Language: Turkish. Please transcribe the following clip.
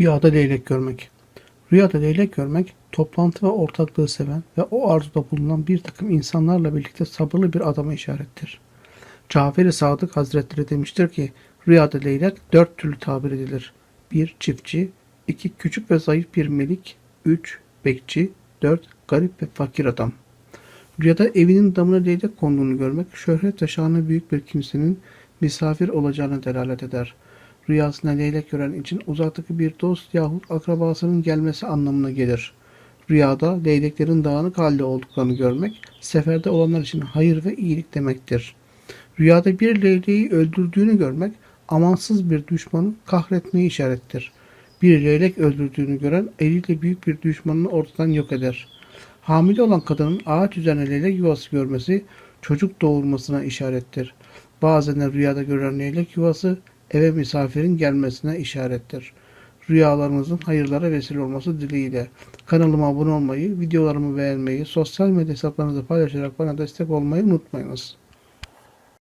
Rüyada leylek görmek. Rüyada leylek görmek, toplantı ve ortaklığı seven ve o arzuda bulunan bir takım insanlarla birlikte sabırlı bir adama işarettir. Cafer-i Sadık Hazretleri demiştir ki, rüyada leylek dört türlü tabir edilir. 1. Çiftçi 2. Küçük ve zayıf bir melik 3. Bekçi 4. Garip ve fakir adam. Rüyada evinin damına leylek konduğunu görmek, şöhret ve şanı büyük bir kimsenin misafir olacağına delalet eder. Rüyasında leylek gören için uzaktaki bir dost yahut akrabasının gelmesi anlamına gelir. Rüyada leyleklerin dağınık halde olduklarını görmek, seferde olanlar için hayır ve iyilik demektir. Rüyada bir leyleği öldürdüğünü görmek, amansız bir düşmanı kahretmeyi işarettir. Bir leylek öldürdüğünü gören eliyle büyük bir düşmanını ortadan yok eder. Hamile olan kadının ağaç üzerine leylek yuvası görmesi çocuk doğurmasına işarettir. Bazen de rüyada görülen leylek yuvası eve misafirin gelmesine işarettir. Rüyalarınızın hayırlara vesile olması dileğiyle. Kanalıma abone olmayı, videolarımı beğenmeyi, sosyal medya hesaplarınızı paylaşarak bana destek olmayı unutmayınız.